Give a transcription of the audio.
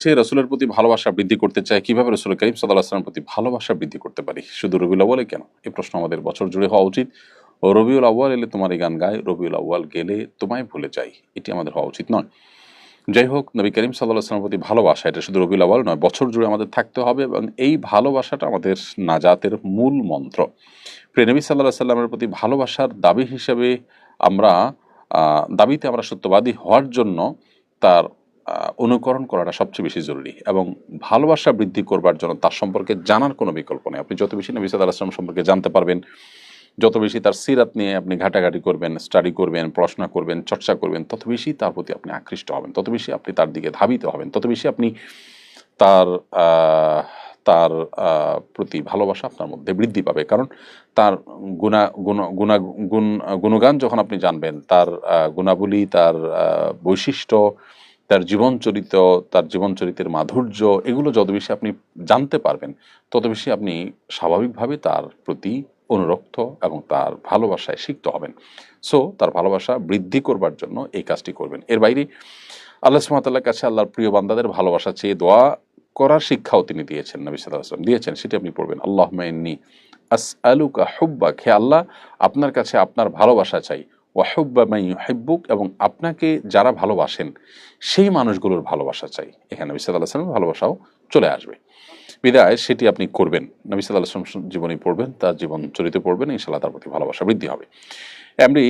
সে রসুলের প্রতি ভালোবাসা বৃদ্ধি করতে চায়। কীভাবে রসুল করিম সাল্লাহ আসলামের প্রতি ভালোবাসা বৃদ্ধি করতে পারি? শুধু রবিউল আউ্বালে কেন? এই প্রশ্ন আমাদের বছর জুড়ে হওয়া উচিত। রবিউল আউ্বাল এলে তোমার এই গান গায়, রবিউল আউ্বাল গেলে তোমায় ভুলে যাই। এটি আমাদের হওয়া উচিত নয়। যাই হোক, নবী করিম সাল্লাহ আসলামের প্রতি ভালোবাসা, এটা শুধু রবিউল আউ্বাল নয়, বছর জুড়ে আমাদের থাকতে হবে এবং এই ভালোবাসাটা আমাদের নাজাতের মূল মন্ত্র। প্রিয় নবী সাল্লাহ সাল্লামের প্রতি ভালোবাসার দাবি হিসেবে আমরা দাবিতে আমরা সত্যবাদী হওয়ার জন্য তার অনুকরণ করাটা সবচেয়ে বেশি জরুরি এবং ভালোবাসা বৃদ্ধি করবার জন্য তার সম্পর্কে জানার কোনো বিকল্প নেই। আপনি যত বেশি নবী আসলাম সম্পর্কে জানতে পারবেন, যত বেশি তার সিরাত নিয়ে আপনি ঘাটাঘাটি করবেন স্টাডি করবেন, পড়াশোনা করবেন, চর্চা করবেন, তত বেশি তার প্রতি আপনি আকৃষ্ট হবেন, তত বেশি আপনি তার দিকে ধাবিত হবেন, তত বেশি আপনি তার তার প্রতি ভালোবাসা আপনার মধ্যে বৃদ্ধি পাবে। কারণ তার গুণা, গুণ গুণা, গুণ, গুণগান যখন আপনি জানবেন, তার গুণাবলী, তার বৈশিষ্ট্য তার জীবন চরিত্র, তার জীবন চরিত্রের মাধুর্য, এগুলো যত বেশি আপনি জানতে পারবেন, তত বেশি আপনি স্বাভাবিকভাবে তার প্রতি অনুরক্ত এবং তার ভালোবাসায় সিক্ত হবেন। সো তার ভালোবাসা বৃদ্ধি করবার জন্য এই কাজটি করবেন। এর বাইরে, আল্লাহ সুমাতাল্লাহ কাছে আল্লাহর প্রিয় বান্দাদের ভালোবাসা চেয়ে দোয়া করার শিক্ষাও তিনি দিয়েছেন, নবী সাল্লাহ আসলাম দিয়েছেন, সেটি আপনি পড়বেন আল্লাহ মাইন্নি আস আলুকা হুব্বা হে আল্লাহ, আপনার কাছে আপনার ভালোবাসা চাই। ওয়াহুব্বা মাই হেব্বুক এবং আপনাকে যারা ভালোবাসেন, সেই মানুষগুলোর ভালোবাসা চাই। এখানে নবী সাল্লাহ আসলামের ভালোবাসাও চলে আসবে। বিদায়, সেটি আপনি করবেন। নবী সাল্লাহ আসলাম জীবনী পড়বেন, তার জীবন চরিত্র পড়বেন ইনশাল্লাহ তার প্রতি ভালোবাসা বৃদ্ধি হবে। এমনি